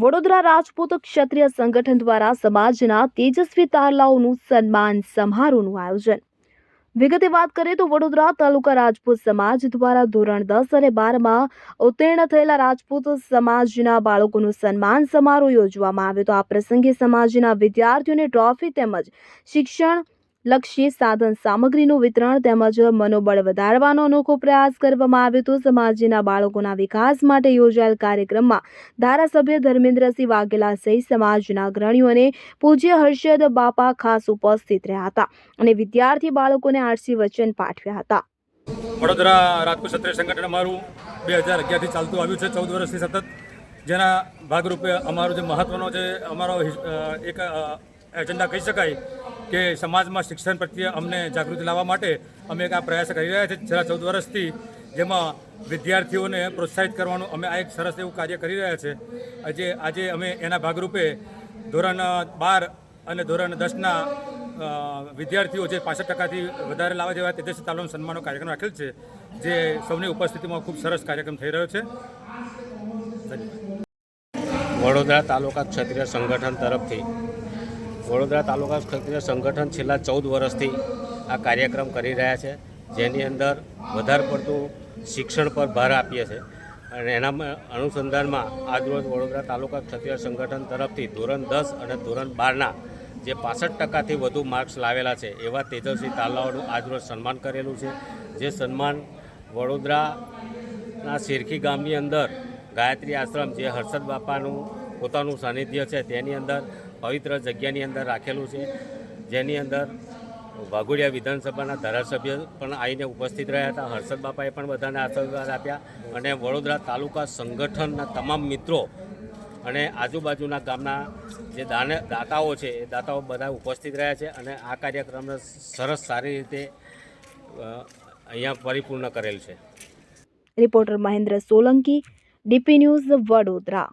વડોદરા રાજપૂત ક્ષત્રિય સંગઠન દ્વારા સમાજના તેજસ્વી તારલાઓનું સન્માન સમારોહનું આયોજન. વિગતે વાત કરીએ તો વડોદરા તાલુકા રાજપૂત સમાજ દ્વારા ધોરણ દસ અને બારમાં ઉત્તીર્ણ થયેલા રાજપૂત સમાજના બાળકોનું સન્માન સમારોહ યોજવામાં આવ્યો તો આ પ્રસંગે સમાજના વિદ્યાર્થીઓને ટ્રોફી તેમજ શિક્ષણ લક્ષી સાધન સામગ્રીનું વિતરણ તેમજ મનોબળ વધારવાનો અનોખો પ્રયાસ કરવામાં આવ્યો હતો. સમાજના બાળકોના વિકાસ માટે યોજાયેલ કાર્યક્રમમાં ધારાસભ્ય ધર્મેન્દ્રસિંહ વાઘેલા સહિત સમાજના અગ્રણીઓ અને પૂજ્ય હર્ષદ બાપા ખાસ ઉપસ્થિત રહ્યા હતા અને વિદ્યાર્થી બાળકોને આરસી વચન પાઠવ્યા હતા. વડોદરા રાજકોટ ક્ષત્રિય સંગઠન અમારું બે હજાર અગિયારથી ચાલતું આવ્યું છે, ચૌદ વર્ષથી સતત. જેના ભાગરૂપે અમારો જે મહત્ત્વનો જે અમારો એક એજન્ડા કહી શકાય કે સમાજમાં શિક્ષણ પ્રત્યે અમને જાગૃતિ લાવવા માટે અમે એક આ પ્રયાસ કરી રહ્યા છીએ છેલ્લા ચૌદ વર્ષથી જેમાં વિદ્યાર્થીઓને પ્રોત્સાહિત કરવાનું અમે આ એક સરસ એવું કાર્ય કરી રહ્યા છે. આજે આજે અમે એના ભાગરૂપે ધોરણ બાર અને ધોરણ દસના વિદ્યાર્થીઓ જે પાસઠ ટકાથી વધારે લાવવા જેવા તેજસ્વી તાલુમ સન્માનનો કાર્યક્રમ રાખેલ છે, જે સૌની ઉપસ્થિતિમાં ખૂબ સરસ કાર્યક્રમ થઈ રહ્યો છે. વડોદરા તાલુકા ક્ષત્રિય સંગઠન તરફથી વડોદરા તાલુકા ક્ષત્રિય સંગઠન છેલ્લા ચૌદ વર્ષથી આ કાર્યક્રમ કરી રહ્યા છે. જેની અંદર વધારે પડતું શિક્ષણ પર ભાર આપીએ છીએ અને એના અનુસંધાનમાં આજરોજ વડોદરા તાલુકા ક્ષત્રિય સંગઠન તરફથી ધોરણ દસ અને ધોરણ બારના જે પાસઠ ટકાથી વધુ માર્ક્સ લાવેલા છે, એવા તેજસ્વી તાલાઓનું આજરોજ સન્માન કરેલું છે. જે સન્માન વડોદરાના શેરખી ગામની અંદર ગાયત્રી આશ્રમ જે હર્ષદ બાપાનું પોતાનું સાનિધ્ય છે, તેની અંદર પવિત્ર જગ્યાની અંદર રાખેલું છે, જેની અંદર વાઘોડિયા વિધાનસભાના ધારાસભ્ય પણ આવીને ઉપસ્થિત રહ્યા હતા. હર્ષદ બાપાએ પણ બધાને આશીર્વાદ આપ્યા અને વડોદરા તાલુકા સંગઠનના તમામ મિત્રો અને આજુબાજુના ગામના જે દાને, દાતાઓ છે, એ દાતાઓ બધા ઉપસ્થિત રહ્યા છે અને આ કાર્યક્રમને સરસ સારી રીતે અહીંયા પરિપૂર્ણ કરેલ છે. Reporter Mahendra Solanki, DP news Vadodara.